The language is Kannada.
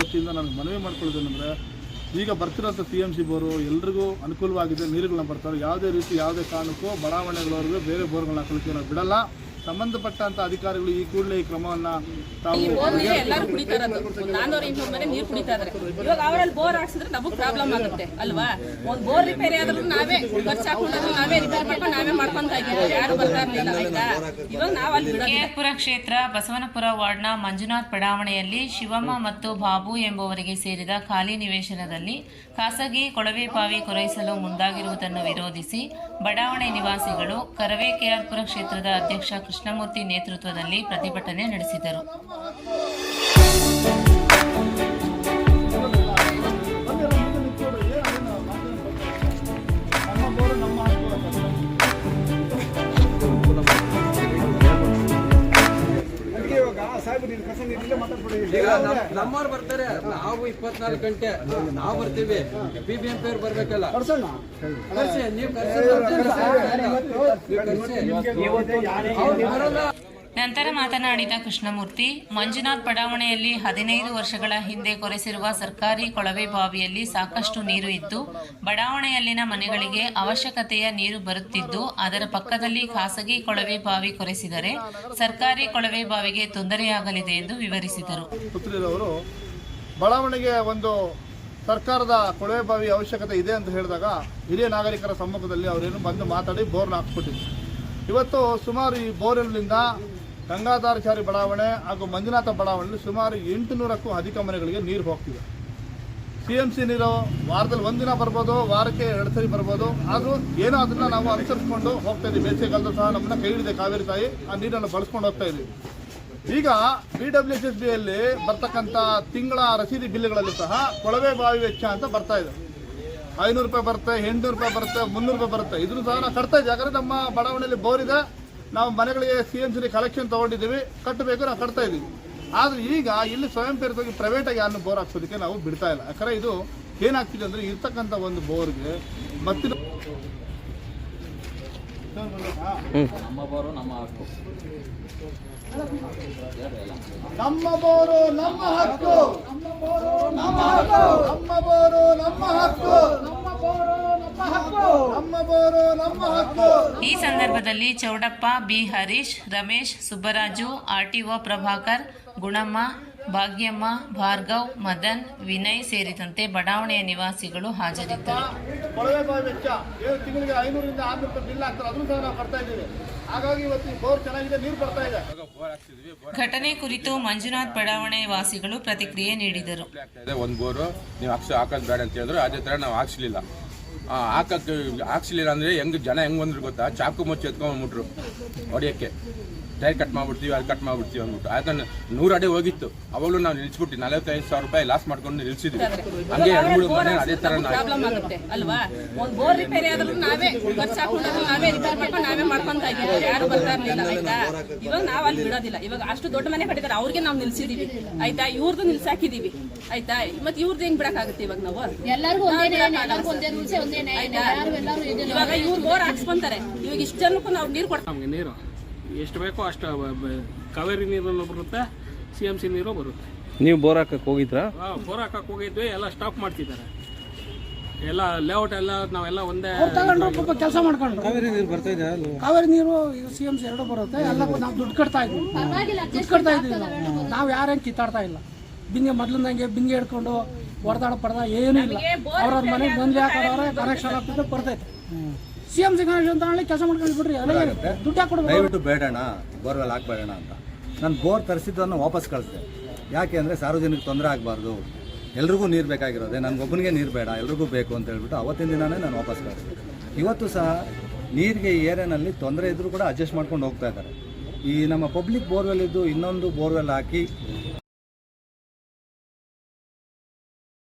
ವತಿಯಿಂದ ನನಗೆ ಮನವಿ ಮಾಡ್ಕೊಳ್ಳೋದೇನೆಂದರೆ, ಈಗ ಬರ್ತಿರೋಂಥ ಸಿ ಎಂ ಸಿ ಬೋರು ಎಲ್ರಿಗೂ ಅನುಕೂಲವಾಗಿದೆ, ನೀರುಗಳನ್ನ ಬರ್ತಾರೆ. ಯಾವುದೇ ರೀತಿ ಯಾವುದೇ ಕಾರಣಕ್ಕೂ ಬಡಾವಣೆಗಳವರೆಗೂ ಬೇರೆ ಬೋರ್ಗಳನ್ನ ಹಾಕಲಿಕ್ಕೆ ನಾವು ಬಿಡಲ್ಲ. ಸಂಬಂಧಪಟ್ಟಂಥ ಅಧಿಕಾರಿಗಳು ಈ ಕೂಡಲೇ ಈ ಕ್ರಮವನ್ನು ತಾವು ಈ ಬೋರ್ ನೀರು ಎಲ್ಲರೂ ಕುಡಿತಾ ಇರೋದು. ನಾನ್ನೂರ ಇನ್ನೂರು ಮನೆ ನೀರು ಕುಡಿತಾ ಇದಾರೆ. ಇವಾಗ ಅವರಲ್ಲಿ ಬೋರ್ ಹಾಕ್ಸಿದ್ರೆ ನಮಗೆ ಪ್ರಾಬ್ಲಮ್ ಆಗುತ್ತೆ ಅಲ್ವಾ? ಒಂದ್ ಬೋರ್ ರಿಪೇರಿ ಆದ್ರೂ ನಾವೇ ಖರ್ಚು ಹಾಕೊಂಡ್ರು ನಾವೇ ರಿಪೇರ್ ಮಾಡ್ಕೊಂಡು ನಾವೇ ಮಾಡ್ಕೊಂತ ಇದ್ದೀವಿ. ಯಾರು ಬರ್ತಾ ಇರ್ಲಿಲ್ಲ ಆಯ್ತಾ? ಇವಾಗ ನಾವು ಅಲ್ಲಿ ಕೆಆರ್ಪುರ ಕ್ಷೇತ್ರ ಬಸವನಪುರ ವಾರ್ಡ್ನ ಮಂಜುನಾಥ್ ಬಡಾವಣೆಯಲ್ಲಿ ಶಿವಮ್ಮ ಮತ್ತು ಬಾಬು ಎಂಬುವರಿಗೆ ಸೇರಿದ ಖಾಲಿ ನಿವೇಶನದಲ್ಲಿ ಖಾಸಗಿ ಕೊಳವೆ ಬಾವಿ ಕೊರೈಸಲು ಮುಂದಾಗಿರುವುದನ್ನು ವಿರೋಧಿಸಿ ಬಡಾವಣೆ ನಿವಾಸಿಗಳು ಕರವೇ ಕೆಆರ್ಪುರ ಕ್ಷೇತ್ರದ ಅಧ್ಯಕ್ಷ ಕೃಷ್ಣಮೂರ್ತಿ ನೇತೃತ್ವದಲ್ಲಿ ಪ್ರತಿಭಟನೆ ನಡೆಸಿದರು. ಈಗ ನಮ್ಮವ್ರು ಬರ್ತಾರೆ. ನಾವು ಇಪ್ಪತ್ನಾಲ್ಕು ಗಂಟೆ ನಾವು ಬರ್ತೀವಿ. ಬಿ ಬಿ ಎಂ ಪಿ ಅವ್ರು ಬರ್ಬೇಕಲ್ಲ. ನೀವು ನಂತರ ಮಾತನಾಡಿದ ಕೃಷ್ಣಮೂರ್ತಿ, ಮಂಜುನಾಥ್ ಬಡಾವಣೆಯಲ್ಲಿ ಹದಿನೈದು ವರ್ಷಗಳ ಹಿಂದೆ ಕೊರೆಸಿರುವ ಸರ್ಕಾರಿ ಕೊಳವೆ ಬಾವಿಯಲ್ಲಿ ಸಾಕಷ್ಟು ನೀರು ಇದ್ದು, ಬಡಾವಣೆಯಲ್ಲಿನ ಮನೆಗಳಿಗೆ ಅವಶ್ಯಕತೆಯ ನೀರು ಬರುತ್ತಿದ್ದು, ಅದರ ಪಕ್ಕದಲ್ಲಿ ಖಾಸಗಿ ಕೊಳವೆ ಬಾವಿ ಕೊರೆಸಿದರೆ ಸರ್ಕಾರಿ ಕೊಳವೆ ಬಾವಿಗೆ ತೊಂದರೆಯಾಗಲಿದೆ ಎಂದು ವಿವರಿಸಿದರು. ಬಡಾವಣೆಗೆ ಒಂದು ಸರ್ಕಾರದ ಕೊಳವೆ ಬಾವಿ ಅವಶ್ಯಕತೆ ಇದೆ ಅಂತ ಹೇಳಿದಾಗ ಹಿರಿಯ ನಾಗರಿಕರ ಸಮ್ಮುಖದಲ್ಲಿ ಅವರೇನು ಬಂದು ಮಾತಾಡಿ ಬೋರ್ನ ಹಾಕ್ಸ್ಕೊಟ್ಟಿದ್ರು. ಇವತ್ತು ಸುಮಾರು ಈ ಬೋರ್ವೆಲ್ನಿಂದ ಗಂಗಾಧಾರಚಾರಿ ಬಡಾವಣೆ ಹಾಗೂ ಮಂಜುನಾಥ ಬಡಾವಣೆಯಲ್ಲಿ ಸುಮಾರು ಎಂಟುನೂರಕ್ಕೂ ಅಧಿಕ ಮನೆಗಳಿಗೆ ನೀರು ಹೋಗ್ತಿದೆ. ಸಿ ಎಂ ಸಿ ನೀರು ವಾರದಲ್ಲಿ ಒಂದಿನ ಬರ್ಬೋದು, ವಾರಕ್ಕೆ ಎರಡು ಸರಿ ಬರ್ಬೋದು. ಆದರೂ ಏನೋ ಅದನ್ನು ನಾವು ಅನುಸರಿಸ್ಕೊಂಡು ಹೋಗ್ತಾ ಇದ್ದೀವಿ. ಸಹ ನಮ್ಮನ್ನ ಕೈ ಹಿಡಿದೆ ಕಾವೇರಿ ತಾಯಿ, ಆ ನೀರನ್ನು ಬಳಸ್ಕೊಂಡು ಹೋಗ್ತಾ ಇದ್ದೀವಿ. ಈಗ ಬಿ ಡಬ್ಲ್ಯೂ ಎಸ್ ಎಸ್ ಬಿಯಲ್ಲಿ ಬರ್ತಕ್ಕಂಥ ತಿಂಗಳ ರಸೀದಿ ಬಿಲ್ಗಳಲ್ಲಿ ಸಹ ಕೊಳವೆ ಬಾವಿ ವೆಚ್ಚ ಅಂತ ಬರ್ತಾ ಇದೆ. ಐನೂರು ರೂಪಾಯಿ ಬರುತ್ತೆ, ಎಂಟುನೂರು ರೂಪಾಯಿ ಬರುತ್ತೆ, ಮುನ್ನೂರು ರೂಪಾಯಿ ಬರುತ್ತೆ. ಇದನ್ನು ಸಹ ನಾವು ಕಟ್ತಾ ಇದ್ದೀವಿ. ಯಾಕಂದರೆ ನಮ್ಮ ಬಡಾವಣೆಯಲ್ಲಿ ಬೋರ್ ಇದೆ. ನಾವು ಮನೆಗಳಿಗೆ ಸಿ ಎಂ ಸಿ ಕಲೆಕ್ಷನ್ ತೊಗೊಂಡಿದ್ದೀವಿ. ಕಟ್ಟಬೇಕು, ನಾವು ಕಟ್ತಾ ಇದ್ದೀವಿ. ಆದರೆ ಈಗ ಇಲ್ಲಿ ಸ್ವಯಂ ಪ್ರೇರಿತವಾಗಿ ಪ್ರೈವೇಟಾಗಿ ಯಾರನ್ನು ಬೋರ್ ಹಾಕ್ಸೋದಕ್ಕೆ ನಾವು ಬಿಡ್ತಾ ಇಲ್ಲ. ಯಾಕಂದರೆ ಇದು ಏನಾಗ್ತಿದೆ ಅಂದರೆ ಇರ್ತಕ್ಕಂಥ ಒಂದು ಬೋರ್ಗೆ ಮತ್ತಿನ ನಮ್ಮ ಬೋರು ನಮ್ಮ ಹಕ್ಕು. ನಮ್ಮ ಬೋರು ನಮ್ಮ ಹಕ್ಕು. ನಮ್ಮ ಬೋರು ನಮ್ಮ ಹಕ್ಕು. ನಮ್ಮ ಬೋರು ನಮ್ಮ ಹಕ್ಕು. ನಮ್ಮ ಬೋರು ನಮ್ಮ ಹಕ್ಕು ನಮ್ಮ ಬೋರು ನಮ್ಮ ಹಕ್ಕು ಈ ಸಂದರ್ಭದಲ್ಲಿ ಚೌಡಪ್ಪ ಬಿ ಹರೀಶ್ ರಮೇಶ್ ಸುಬ್ಬರಾಜು ಆರ್ಟಿಒ ಪ್ರಭಾಕರ್ ಗುಣಮ್ಮ ಭಾಗ್ಯಮ್ಮ ಭಾರ್ಗವ್ ಮದನ್ ವಿನಯ್ ಸೇರಿದಂತೆ ಬಡಾವಣೆಯ ನಿವಾಸಿಗಳು ಹಾಜರಿದ್ದರು. ಕೊಳವೆ ಬಾವಿ ವೆಚ್ಚ ಏನು ತಿಂಗಳಿಗೆ ಐನೂರಿಂದ ಆರ್ನೂರು ರೂಪಾಯಿ ಬಿಲ್ ಆಗ್ತಾರೆ. ಅದನ್ನು ಸಹ ನಾವು ಕಟ್ತಾ ಇದ್ದೀವಿ. ಹಾಗಾಗಿ ಇವತ್ತು ಬೋರ್ ಚೆನ್ನಾಗಿದೆ ನೀರು ಬರ್ತಾ ಇದೆ. ಘಟನೆ ಕುರಿತು ಮಂಜುನಾಥ್ ಬಡಾವಣೆ ವಾಸಿಗಳು ಪ್ರತಿಕ್ರಿಯೆ ನೀಡಿದರು. ಒಂದು ಬೋರು. ನೀವು ಹಾಕೋದು ಬೇಡ ಅಂತ ಹೇಳಿದ್ರು. ಅದೇ ತರ ನಾವು ಹಾಕ್ಸ್ಲಿಲ್ಲ. ಹಾಕಕ್ಕೆ ಹಾಕ್ಸ್ಲಿಲ್ಲ ಅಂದರೆ ಹೆಂಗೆ ಜನ ಹೆಂಗೆ ಬಂದ್ರು ಗೊತ್ತಾ? ಚಾಕು ಮುಚ್ಚಿ ಎತ್ಕೊಂಡ್ಬಿಟ್ರು ಹೊಡಿಯೋಕ್ಕೆ. ಟೈರ್ ಕಟ್ ಮಾಡ್ಬಿಡ್ತೀವಿ ಅಲ್ಲಿ ಕಟ್ ಮಾಡ್ಬಿಡ್ತೀವಿ ಅಂದ್ಬಿಟ್ಟು. ಯಾಕಂದ್ರೆ ನೂರು ಅಡಿ ಹೋಗಿತ್ತು. ಅವಾಗಲೂ ನಾವು ನಿಲ್ಸ್ಬಿಟ್ಟು ನಲವತ್ತೈದು ಸಾವಿರ ರೂಪಾಯಿ ಲಾಸ್ ಮಾಡ್ಕೊಂಡು ನಿಲ್ಸಿದ್ವಿ. ಹಂಗೆ ಎರಡು ಮೂರು ಮನೆ ಅದೇ ಥರ ಪ್ರಾಬ್ಲಮ್ ಆಗುತ್ತೆ ಅಲ್ವಾ? ಒಂದ್ ಬೋರ್ ರಿಪೇರಿ ಆದ್ರೂ ನಾವೇ ಖರ್ಚು ಹಾಕೊಂಡ್ರು ನಾವೇ ರಿಪೇರ್ ಮಾಡ್ಕೊಂಡು ನಾವೇ ಮಾಡ್ಕೊಂತ ಇದ್ದೀವಿ. ಯಾರು ಬರ್ತಾ ಇರ್ಲಿಲ್ಲ ಆಯ್ತಾ? ಇವಾಗ ನಾವು ಅಲ್ಲಿ ಬಿಡೋದಿಲ್ಲ. ಇವಾಗ ಅಷ್ಟು ದೊಡ್ಡ ಮನೆ ಕಟ್ಟಿದ್ದಾರೆ ಅವ್ರಿಗೆ ನಾವು ನಿಲ್ಸಿದೀವಿ. ಆಯ್ತಾ? ಇವ್ರದ್ದು ನಿಲ್ಸಾಕಿದೀವಿ. ಆಯ್ತಾ? ಮತ್ತೆ ಇವ್ರದ್ದು ಹೆಂಗ್ ಬಿಡಕ್ಕಾಗುತ್ತೆ ಇವಾಗ ನಾವು? ಎಲ್ಲರಿಗೂ ಒಂದೇ ಇವಾಗ ಇವ್ರು ಬೋರ್ ಹಾಕ್ಸ್ಕೊಂತಾರೆ. ಇವಾಗ ಇಷ್ಟು ಜನಕ್ಕೂ ನಾವು ನೀರು ಕೊಡ್ತೀವಿ ನಮಗೆ ನೀರು. ಎಷ್ಟು ಬೇಕೋ ಅಷ್ಟು ಕಾವೇರಿ ನೀರನ್ನು ಬರುತ್ತೆ ಸಿ ಎಂ ಸಿ ನೀರು ಬರುತ್ತೆ. ನೀವು ಬೋರ್ ಹಾಕಕ್ಕೆ ಹೋಗಿದ್ರಾ? ಬೋರ್ ಹಾಕಕ್ಕೆ ಹೋಗಿದ್ವಿ ಎಲ್ಲ ಸ್ಟಾಪ್ ಮಾಡ್ತಿದ್ದಾರೆ. ಎಲ್ಲ ಲೇಔಟ್ ಎಲ್ಲ ನಾವೆಲ್ಲ ಒಂದೇ ತಗೊಂಡ್ರು ಪಾಪ ಕೆಲಸ ಮಾಡ್ಕೊಂಡ್ರು. ಕಾವೇರಿ ನೀರು ಬರ್ತಾ ಇದೆ ಕಾವೇರಿ ನೀರು ಸಿ ಎಂ ಸಿ ಎರಡು ಬರುತ್ತೆ ಎಲ್ಲ ನಾವು ದುಡ್ಡು ಕಟ್ತಾ ಇದ್ವಿ. ದುಡ್ಡು ಕಟ್ತಾ ಇದ್ವಿ ನಾವು. ನಾವು ಯಾರೇನು ಕಿತ್ತಾಡ್ತಾ ಇಲ್ಲ. ಬಿಂಗೆ ಮೊದ್ಲಿಂದಂಗೆ ಬಿಂಗೆ ಹಿಡ್ಕೊಂಡು ಹೊಡೆದಾಡ ಪಡೆದ ಏನೂ ಇಲ್ಲ. ಅವ್ರವ್ರ ಮನೆಗೆ ಬಂದು ಹಾಕೋದವ್ರೆ ಕನೆಕ್ಷನ್ ಹಾಕ್ಬಿಟ್ಟು ಬರ್ತೈತೆ. ಸಿ ಎಂ ಸಿ ಕನೆಕ್ಷನ್ ತಗೊಳ್ಳಿ ಕೆಲಸ ಮಾಡ್ಕೊಂಡು ಬಿಡ್ರಿ ಅಲ್ಲ? ದುಡ್ಡು ಯಾಕೆ ಕೊಡ್ಬೇಕು. ದಯವಿಟ್ಟು ಬೇಡಣ ಬೋರ್ವೆಲ್ ಹಾಕ್ಬೇಡಣ ಅಂತ. ನಾನು ಬೋರ್ ತರಿಸಿದ್ದನ್ನು ವಾಪಸ್ ಕಳಿಸಿದೆ. ಯಾಕೆ ಅಂದರೆ ಸಾರ್ವಜನಿಕ ತೊಂದರೆ ಆಗಬಾರ್ದು. ಎಲ್ರಿಗೂ ನೀರು ಬೇಕಾಗಿರೋದೆ. ನನಗೊಬ್ಬನಿಗೆ ನೀರು ಬೇಡ ಎಲ್ರಿಗೂ ಬೇಕು ಅಂತ ಹೇಳ್ಬಿಟ್ಟು ಅವತ್ತಿನ ದಿನನೇ ನಾನು ವಾಪಸ್ ಕಳಿಸಿದೆ. ಇವತ್ತು ಸಹ ನೀರಿಗೆ ಈ ಏರಿಯಾನಲ್ಲಿ ತೊಂದರೆ ಇದ್ದರೂ ಕೂಡ ಅಡ್ಜಸ್ಟ್ ಮಾಡ್ಕೊಂಡು ಹೋಗ್ತಾ ಇದ್ದಾರೆ. ಈ ನಮ್ಮ ಪಬ್ಲಿಕ್ ಬೋರ್ವೆಲ್ ಇದ್ದು ಇನ್ನೊಂದು ಬೋರ್ವೆಲ್ ಹಾಕಿ